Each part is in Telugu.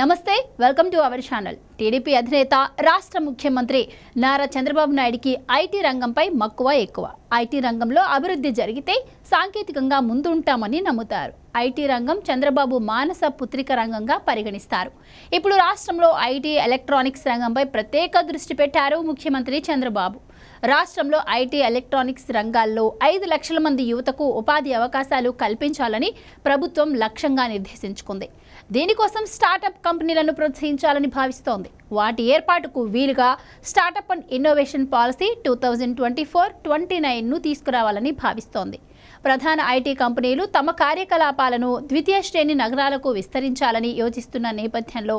నమస్తే welcome to our channel. TDP అధినేత రాష్ట్ర ముఖ్యమంత్రి నారా చంద్రబాబు నాయుడికి ఐటీ రంగంపై మక్కువ ఎక్కువ. ఐటీ రంగంలో అభివృద్ధి జరిగితే సాంకేతికంగా ముందుంటామని నమ్ముతారు. ఐటీ రంగం చంద్రబాబు మానస పుత్రిక రంగంగా పరిగణిస్తారు. ఇప్పుడు రాష్ట్రంలో ఐటీ ఎలక్ట్రానిక్స్ రంగంపై ప్రత్యేక దృష్టి పెట్టారు ముఖ్యమంత్రి చంద్రబాబు. రాష్ట్రంలో ఐటీ ఎలక్ట్రానిక్స్ రంగాల్లో ఐదు లక్షల మంది యువతకు ఉపాధి అవకాశాలు కల్పించాలని ప్రభుత్వం లక్ష్యంగా నిర్దేశించుకుంది. దీనికోసం స్టార్టప్ కంపెనీలను ప్రోత్సహించాలని భావిస్తోంది. వాటి ఏర్పాటుకు వీలుగా startup and innovation policy two thousand twenty four twenty నైన్ను తీసుకురావాలని భావిస్తోంది. ప్రధాన ఐటీ కంపెనీలు తమ కార్యకలాపాలను ద్వితీయ శ్రేణి నగరాలకు విస్తరించాలని యోచిస్తున్న నేపథ్యంలో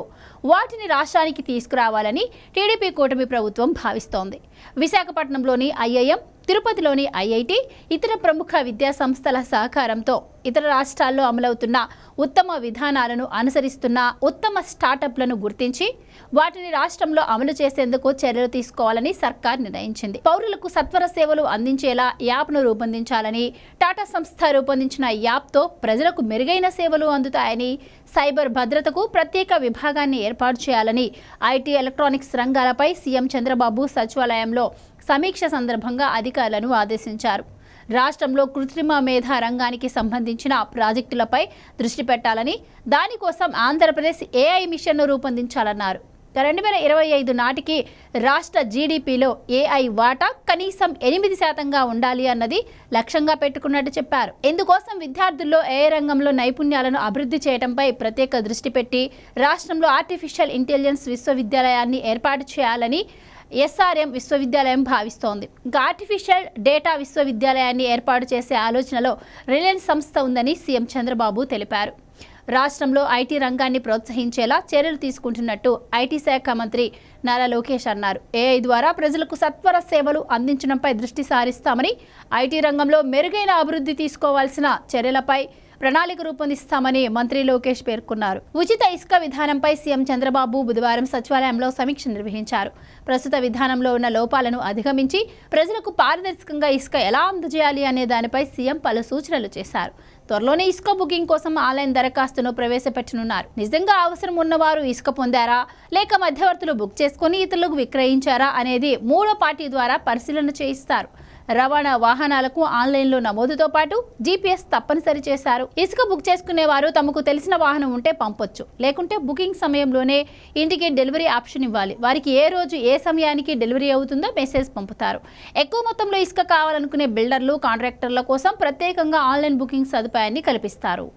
వాటిని రాష్ట్రానికి తీసుకురావాలని టీడీపీ కూటమి ప్రభుత్వం భావిస్తోంది. విశాఖపట్నంలోని ఐఐఎం తిరుపతిలోని ఐఐటి ఇతర ప్రముఖ విద్యా సంస్థల సహకారంతో ఇతర రాష్ట్రాల్లో అమలవుతున్న ఉత్తమ విధానాలను అనుసరిస్తున్న ఉత్తమ స్టార్టప్లను గుర్తించి వాటిని రాష్ట్రంలో అమలు చేసేందుకు చర్యలు తీసుకోవాలని సర్కార్ నిర్ణయించింది. పౌరులకు సత్వర సేవలు అందించేలా యాప్ను రూపొందించాలని టాటా సంస్థ రూపొందించిన యాప్తో ప్రజలకు మెరుగైన సేవలు అందుతాయని సైబర్ భద్రతకు ప్రత్యేక విభాగాన్ని ఏర్పాటు చేయాలని ఐటీ ఎలక్ట్రానిక్స్ రంగాలపై సీఎం చంద్రబాబు సచివాలయంలో సమీక్ష సందర్భంగా అధికారులను ఆదేశించారు. రాష్ట్రంలో కృత్రిమ మేధా రంగానికి సంబంధించిన ప్రాజెక్టులపై దృష్టి పెట్టాలని దానికోసం ఆంధ్రప్రదేశ్ ఏఐ మిషన్ను రూపొందించాలన్నారు. రెండు వేల ఇరవై ఐదు నాటికి రాష్ట్ర జీడిపిలో ఏఐ వాటా కనీసం ఎనిమిది శాతంగా ఉండాలి అన్నది లక్ష్యంగా పెట్టుకున్నట్టు చెప్పారు. ఇందుకోసం విద్యార్థుల్లో ఏ రంగంలో నైపుణ్యాలను అభివృద్ధి చేయడంపై ప్రత్యేక దృష్టి పెట్టి రాష్ట్రంలో ఆర్టిఫిషియల్ ఇంటెలిజెన్స్ విశ్వవిద్యాలయాన్ని ఏర్పాటు చేయాలని ఎస్ఆర్ఎం విశ్వవిద్యాలయం భావిస్తోంది. ఇంకా ఆర్టిఫిషియల్ డేటా విశ్వవిద్యాలయాన్ని ఏర్పాటు చేసే ఆలోచనలో రిలయన్స్ సంస్థ ఉందని సీఎం చంద్రబాబు తెలిపారు. రాష్ట్రంలో ఐటీ రంగాన్ని ప్రోత్సహించేలా చర్యలు తీసుకుంటున్నట్టు ఐటీ శాఖ మంత్రి నారా లోకేష్ అన్నారు. ఏఐ ద్వారా ప్రజలకు సత్వర సేవలు అందించడంపై దృష్టి సారిస్తామని ఐటీ రంగంలో మెరుగైన అభివృద్ధి తీసుకోవాల్సిన చర్యలపై ప్రణాళిక రూపొందిస్తామని మంత్రి లోకేష్ పేర్కొన్నారు. ఉచిత ఇసుక విధానంపై సీఎం చంద్రబాబు బుధవారం సచివాలయంలో సమీక్ష నిర్వహించారు. ప్రస్తుత విధానంలో ఉన్న లోపాలను అధిగమించి ప్రజలకు పారదర్శకంగా ఇసుక ఎలా అందజేయాలి అనే దానిపై సీఎం పలు సూచనలు చేశారు. త్వరలోనే ఇసుక బుకింగ్ కోసం ఆన్లైన్ దరఖాస్తును ప్రవేశపెట్టనున్నారు. నిజంగా అవసరం ఉన్నవారు ఇసుక పొందారా? లేక మధ్యవర్తులు బుక్ చేసుకుని ఇతరులకు విక్రయించారా? అనేది మూడో పార్టీ ద్వారా పరిశీలన చేయిస్తారు. రవాణా వాహనాలకు ఆన్లైన్లో నమోదుతో పాటు జీపీఎస్ తప్పనిసరి చేశారు. ఇసుక బుక్ చేసుకునేవారు తమకు తెలిసిన వాహనం ఉంటే పంపొచ్చు. లేకుంటే బుకింగ్ సమయంలోనే ఇంటికి డెలివరీ ఆప్షన్ ఇవ్వాలి. వారికి ఏ రోజు ఏ సమయానికి డెలివరీ అవుతుందో మెసేజ్ పంపుతారు. ఎక్కువ మొత్తంలో ఇసుక కావాలనుకునే బిల్డర్లు కాంట్రాక్టర్ల కోసం ప్రత్యేకంగా ఆన్లైన్ బుకింగ్ సదుపాయాన్ని కల్పిస్తారు.